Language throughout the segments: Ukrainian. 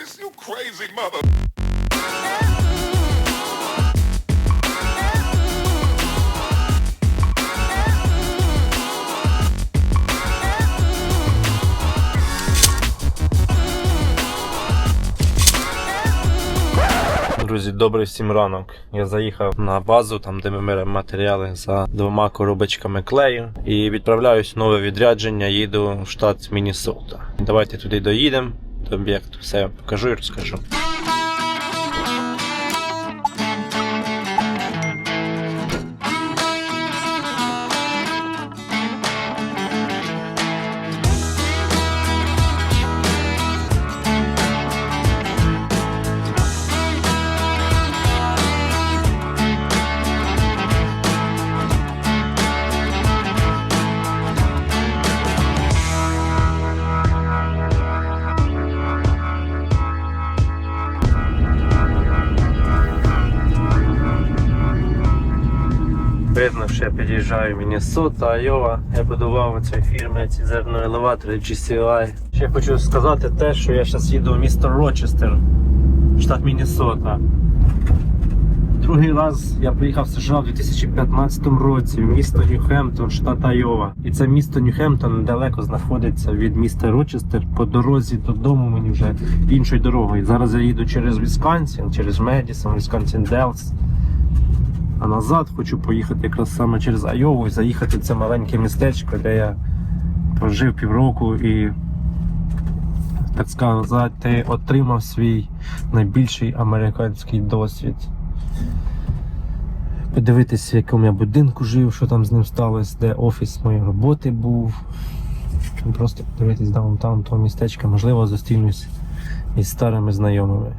this, you crazy mother. Друзі, добрий всім ранок. Я заїхав на базу, там де ми беремо матеріали за двома коробочками клею. І відправляюсь в нове відрядження. Їду в штат Міннесота. Давайте туди доїдемо до об'єкту. Все покажу і розкажу. Що я під'їжджаю Міннесота, Айова. Я будував цій фірмі ці зерноелеватори GCI. Ще хочу сказати те, що я зараз їду в місто Рочестер, штат Міннесота. Другий раз я приїхав в США в 2015 році в місто Нью-Хемптон, штат Айова. І це місто Нью-Хемптон недалеко знаходиться від міста Рочестер. По дорозі додому мені вже іншою дорогою. Зараз я їду через Вісконсін, через Медісон, Вісконсін Делс. А назад хочу поїхати якраз саме через Айову і заїхати в це маленьке містечко, де я прожив півроку і, так сказати, отримав свій найбільший американський досвід. Подивитися, в якому я будинку жив, що там з ним сталося, де офіс моєї роботи був. Просто подивитись даунтаун того містечка, можливо, зустрінусь із старими знайомими.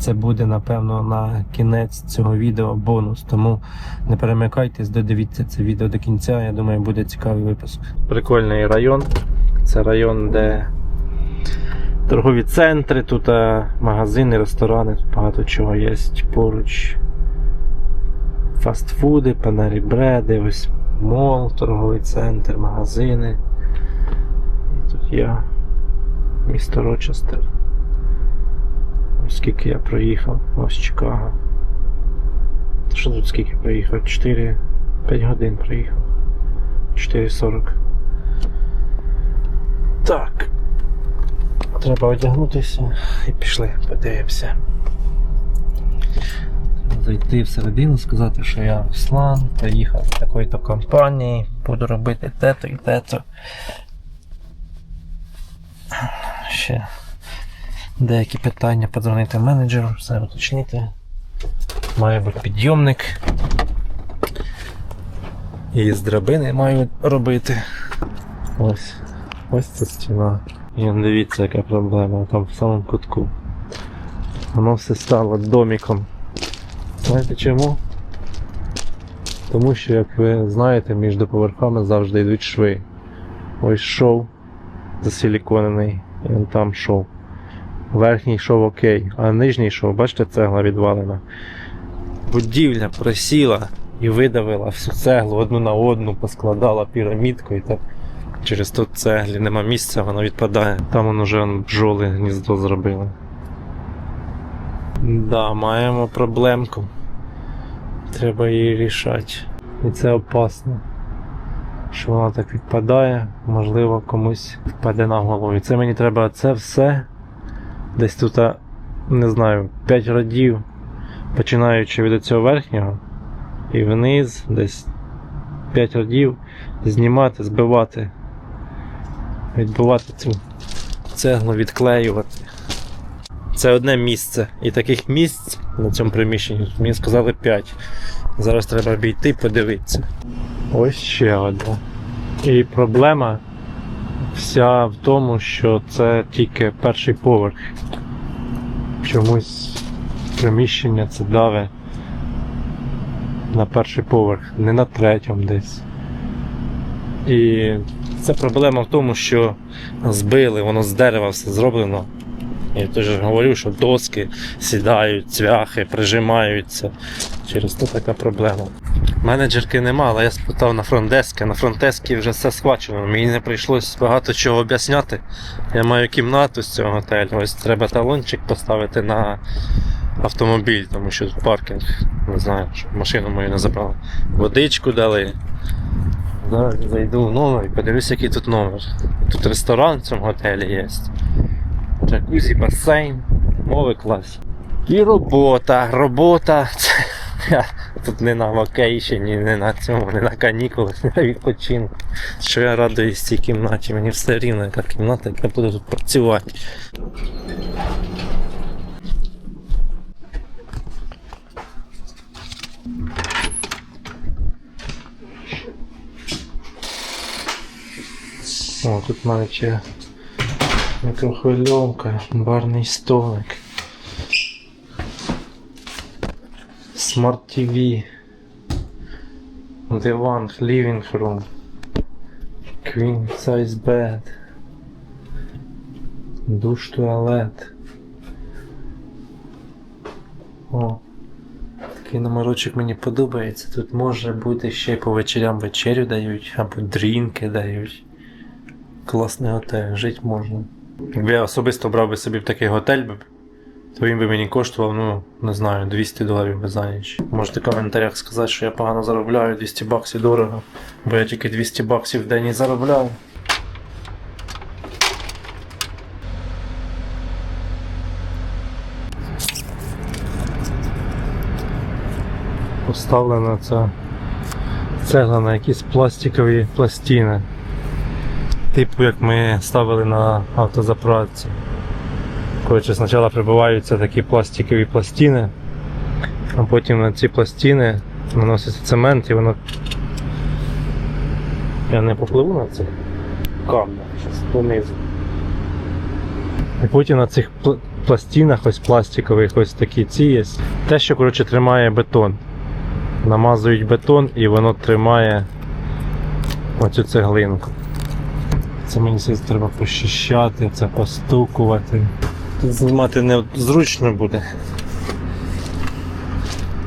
Це буде, напевно, на кінець цього відео бонус. Тому не перемикайтесь, додивіться це відео до кінця. Я думаю, буде цікавий випуск. Прикольний район. Це район, де торгові центри, тут е, магазини, ресторани, тут багато чого є поруч. Фастфуди, панері бреди, ось мол, торговий центр, магазини. І тут я, місто Рочестер. Скільки я проїхав, ось Чикаго. Що тут скільки проїхав? 4 5 годин проїхав. 4.40. Так. Треба одягнутися і пішли, подивимося. Зайти всередину, сказати, що я Руслан, приїхав з такої-то компанії, буду робити те-то і те-то. Ще деякі питання подзвонити менеджеру, все уточнити. Має бути підйомник. І з драбини маю робити. Ось. Ось ця стіна. І дивіться, яка проблема там в самому кутку. Воно все стало доміком. Знаєте чому? Тому що, як ви знаєте, між поверхами завжди йдуть шви. Ось шов засиліконений, і там шов. Верхній шов окей, а нижній шов, бачите, цегла відвалена. Будівля просіла і видавила всю цеглу одну на одну, поскладала пірамідку і так через то цеглі нема місця, вона відпадає. Там воно вже бджоли гніздо зробили. Да, маємо проблемку. Треба її рішати. І це опасно. Що вона так відпадає, можливо, комусь впаде на голову. І це мені треба це все десь тут, не знаю, 5 радів, починаючи від цього верхнього і вниз, десь 5 радів, знімати, збивати, відбивати цю цеглу, відклеювати. Це одне місце. І таких місць на цьому приміщенні мені сказали 5. Зараз треба обійти подивитися. Ось ще одна. І проблема вся в тому, що це тільки перший поверх. Чомусь приміщення це даве на перший поверх, не на третьому десь. І це проблема в тому, що збили, воно з дерева все зроблено. Я теж говорю, що доски сідають, цвяхи, прижимаються. Через то така проблема. Менеджерки нема, але я спитав на фронтдескі. На фронтдескі вже все схвачено. Мені не прийшлось багато чого об'ясняти. Я маю кімнату з цього готелю. Ось треба талончик поставити на автомобіль, тому що тут паркінг. Не знаю, щоб машину мою не забрали. Водичку дали. Зараз зайду в номер і подивлюсь, який тут номер. Тут ресторан в цьому готелі є. Джакузі, басейн, мови клас. І робота, робота. Це, я тут не на вакейшені, не на цьому, не на канікулах, не на відпочинку. Що я радуюсь цій кімнаті, мені все рівно, яка кімната, як я буду тут працювати. О, тут навіть мікрохвильовка, барний столик. Смарт TV. Диван, living room. Queen size bed. Душ, туалет. О. Такий номерочок мені подобається. Тут може бути ще й по вечерям вечерю дають, або дрінки дають. Класний готель, жити можна. Якби я особисто брав би собі в такий готель, то він би мені коштував, ну, не знаю, 200 доларів за ніч. Можете в коментарях сказати, що я погано заробляю, 200 баксів дорого, бо я тільки 200 баксів в день і заробляю. Поставлена ця цегла на якісь пластикові пластини. Типу як ми ставили на автозаправці. Коротше, спочатку прибиваються такі пластикові пластини, а потім на ці пластини наноситься цемент і воно. Я не попливу на це камня, щось донизу. І потім на цих пластинах, ось пластикових, ось такі ці є. Те, що коротше, тримає бетон. Намазують бетон і воно тримає оцю цеглинку. Це мені здається, треба пощищати, це постукувати. Тут знімати не зручно буде.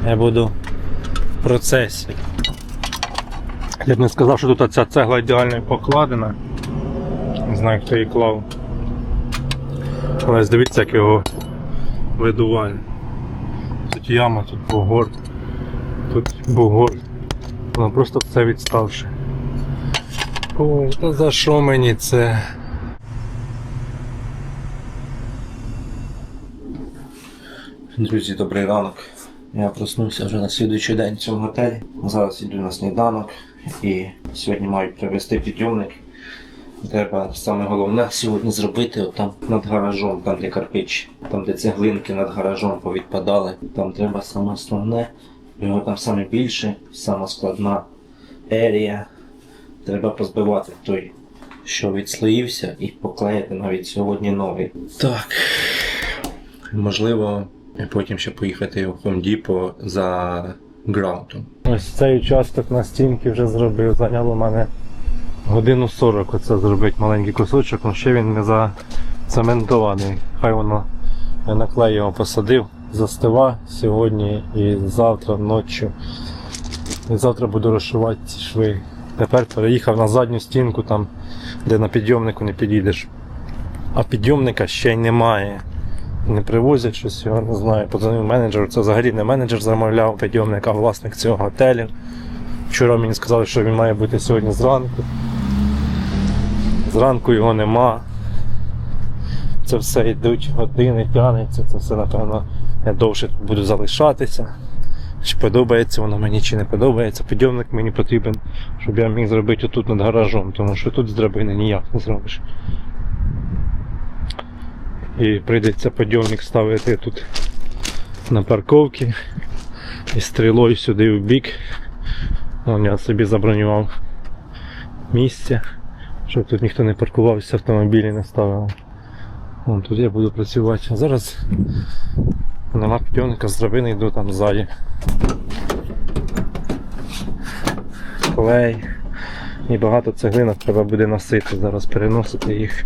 Я буду в процесі. Я б не сказав, що тут ця цегла ідеально покладена. Не знаю, хто її клав. Але дивіться, як його видуває. Тут яма, тут бугор, тут бугор. Воно просто все відставши. Ой, та за що мені це? Друзі, добрий ранок. Я проснувся вже на слідуючий день в цьому готелі. Зараз йду на сніданок і сьогодні мають привезти підйомник. Треба саме головне сьогодні зробити от там над гаражом, там де карпич, там де цеглинки над гаражом повідпадали. Там треба саме основне, його там саме більше, сама складна ерія. Треба позбивати той, що відслоївся, і поклеїти навіть сьогодні новий. Так. Можливо, потім ще поїхати в Home Depot за ґрунтом. Ось цей участок на стінки вже зробив. Зайняло мене годину 40 оце зробити маленький кусочок, але ще він не зацементований. Хай воно я на клей його посадив, застива сьогодні і завтра ночі. І завтра буду розшивати ці шви. Тепер переїхав на задню стінку, там, де на підйомнику не підійдеш. А підйомника ще й немає. Не привозять щось, його не знаю. Подзвонив менеджеру. Це взагалі не менеджер замовляв підйомник, а власник цього готелю. Вчора мені сказали, що він має бути сьогодні зранку. Зранку його нема. Це все йдуть години, тянеться, це все, напевно, я довше буду залишатися. Чи подобається воно мені, чи не подобається. Підйомник мені потрібен, щоб я міг зробити отут над гаражом, тому що тут з драбини ніяк не зробиш. І прийдеться підйомник ставити тут на парковці і стрілою сюди в бік. Вон я собі забронював місце, щоб тут ніхто не паркувався, автомобілі не ставив. Вон тут я буду працювати. А зараз нема підйомника з драбини йду там ззаді. Клей. І багато цеглинок треба буде носити, зараз переносити їх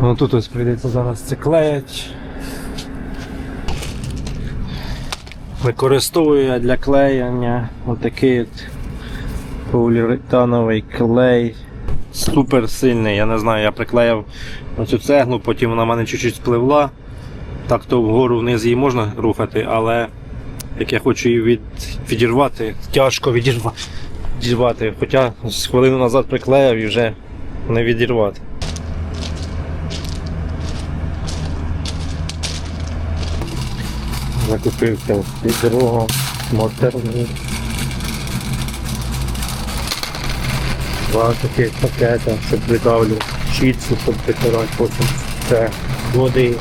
Ну тут ось прийдеться зараз це клеять. Використовую я для клеєння отакий от поліуретановий клей. Супер сильний, я не знаю, я приклеїв оцю цеглу, потім вона в мене чуть-чуть спливла. Так то вгору вниз її можна рухати, але як я хочу її від, відірвати, тяжко відірва, відірвати. Хоча з хвилину назад приклеїв і вже не відірвати. Закупився відро, моторний. Два таких пакета, щоб придавлю щітку, щоб притирати потім це води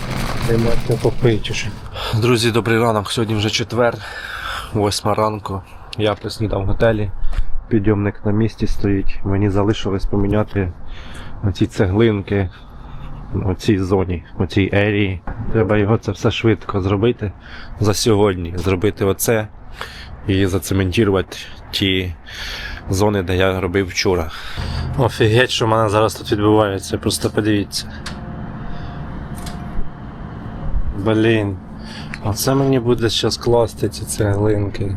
Друзі, добрий ранок. Сьогодні вже четвер, восьма ранку. Я приснідав в готелі. Підйомник на місці стоїть. Мені залишилось поміняти оці цеглинки у цій зоні, у цій ерії. Треба його це все швидко зробити за сьогодні. Зробити оце і зацементувати ті зони, де я робив вчора. Офігеть, що в мене зараз тут відбувається, просто подивіться. Блін. Оце мені буде зараз класти ці цеглинки.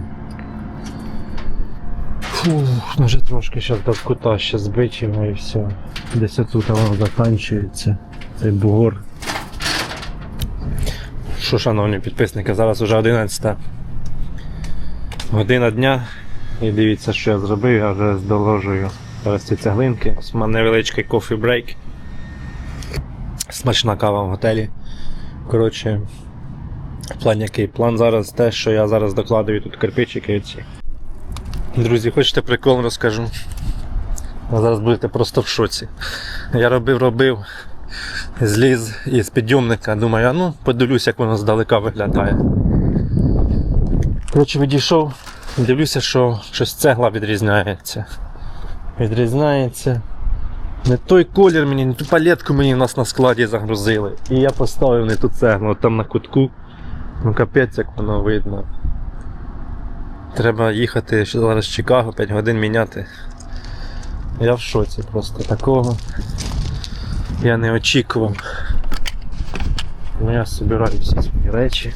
Фух, ну вже трошки зараз до кута ще збичимо і все. Десь тут воно закінчується. Цей бугор. Що, шановні підписники, зараз вже 11 година дня. І дивіться, що я зробив, я вже здоложую зараз ці цеглинки. У мене невеличкий кофі брейк. Смачна кава в готелі. Коротше, план який? План зараз те, що я зараз докладую тут кирпичики оці. Друзі, хочете прикол розкажу? Ви зараз будете просто в шоці. Я робив, робив, зліз із підйомника, думаю, а ну подивлюсь, як воно здалека виглядає. Коротше, відійшов, дивлюся, що щось цегла відрізняється. Відрізняється. Не той колір мені, не ту палетку мені нас на складі загрузили. І я поставив не ту цеглу, там на кутку. Ну капець, як воно видно. Треба їхати зараз в Чикаго 5 годин міняти. Я в шоці просто такого. Я не очікував. Ну я збираю всі свої речі.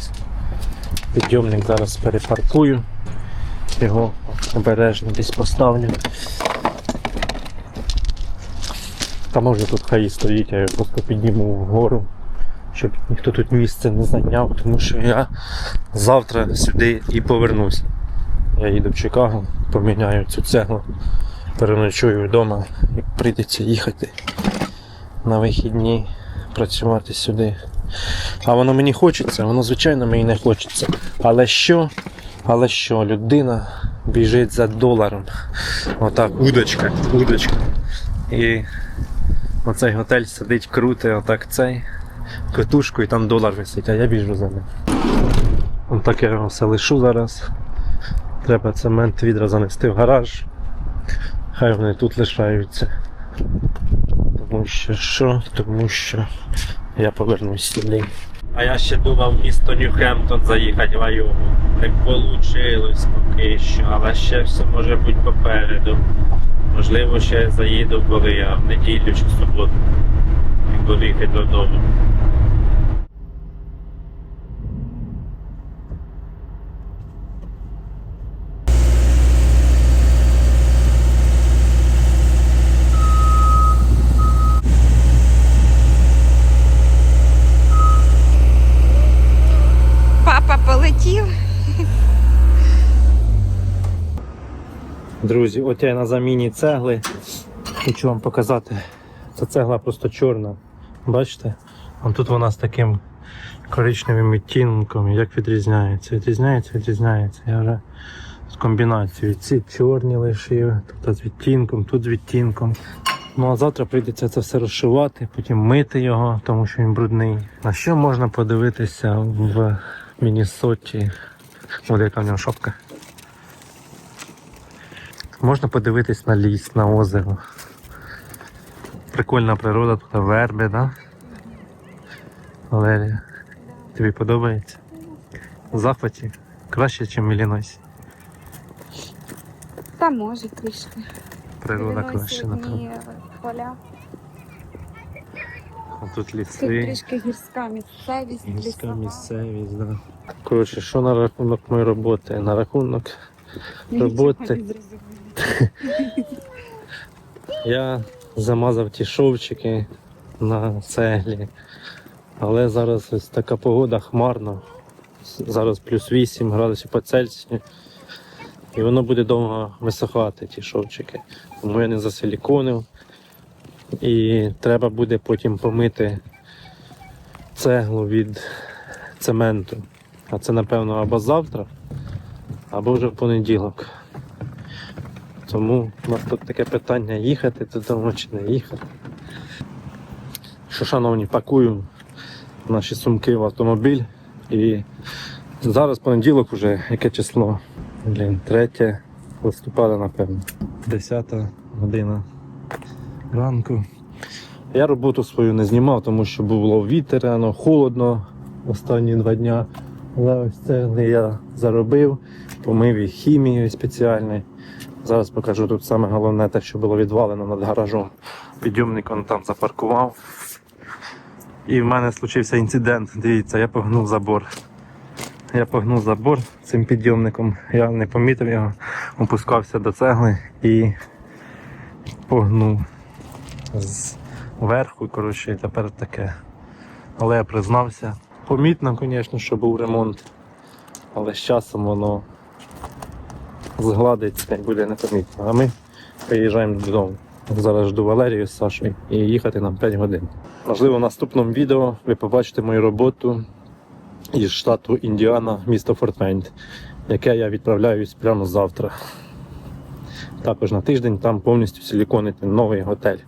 Підйомник зараз перепаркую. Його обережно десь поставлю. Та може тут хай і стоїть, я його просто підніму вгору, щоб ніхто тут місце не зайняв, тому що я завтра сюди і повернуся. Я їду в Чикаго, поміняю цю цеглу, переночую вдома і прийдеться їхати на вихідні працювати сюди. А воно мені хочеться, воно звичайно мені не хочеться. Але що? Але що, людина біжить за доларом. Отак, удочка, удочка. І оцей готель сидить круте, отак цей катушку і там долар висить, а я біжу за ним. Отак я його все лишу зараз. Треба цемент відра занести в гараж. Хай вони тут лишаються. Тому що що? Тому що я повернусь сюди. А я ще думав місто Нью-Хемптон заїхати в Айову. Не вийшло поки що, але ще все може бути попереду. Можливо, ще заїду, коли я в неділю чи суботу. і буду їхати додому. Друзі, от я на заміні цегли. Хочу вам показати. Ця цегла просто чорна. Бачите? Вон тут вона з таким коричневим відтінком. Як відрізняється? Відрізняється, відрізняється. Я вже з комбінацією. Ці чорні лишив, тут з відтінком, тут з відтінком. Ну а завтра прийдеться це все розшивати, потім мити його, тому що він брудний. На що можна подивитися в Міннесоті? Ось яка в нього шапка. Можна подивитись на ліс, на озеро. Прикольна природа, тут верби, да? Валерія. Тобі подобається? В захваті? Краще, ніж в Іллінойсі. Та може трішки. Природа краще, напевно. поля. тут Тут ліси. трішки гірська місцевість, Гірська лісова. місцевість, да. Коротше, що на рахунок моєї роботи? На рахунок роботи. Я замазав ті шовчики на цеглі. Але зараз ось така погода хмарна. Зараз плюс 8 градусів по Цельсію. І воно буде довго висохати, ті шовчики. Тому я не засиліконив. І треба буде потім помити цеглу від цементу. А це, напевно, або завтра, або вже в понеділок. Тому у нас тут таке питання їхати додому чи не їхати. Що, шановні, пакую наші сумки в автомобіль. І зараз понеділок вже яке число? Блін, 3 листопада, напевно. 10 година ранку. Я роботу свою не знімав, тому що було вітеряно, холодно останні два дня. Але ось це я заробив, помив їх хімією спеціальною. Зараз покажу тут саме головне те, що було відвалено над гаражом. Підйомник он там запаркував. І в мене случився інцидент. Дивіться, я погнув забор. Я погнув забор цим підйомником. Я не помітив його, опускався до цегли і погнув зверху. Коротше, і тепер таке. Але я признався. Помітно, звісно, що був ремонт. Але з часом воно згладиться і буде непомітно. А ми приїжджаємо додому. Зараз жду Валерію з Сашою і їхати нам 5 годин. Можливо, в наступному відео ви побачите мою роботу із штату Індіана, місто Фортвейнт, яке я відправляюсь прямо завтра. Також на тиждень там повністю силіконити новий готель.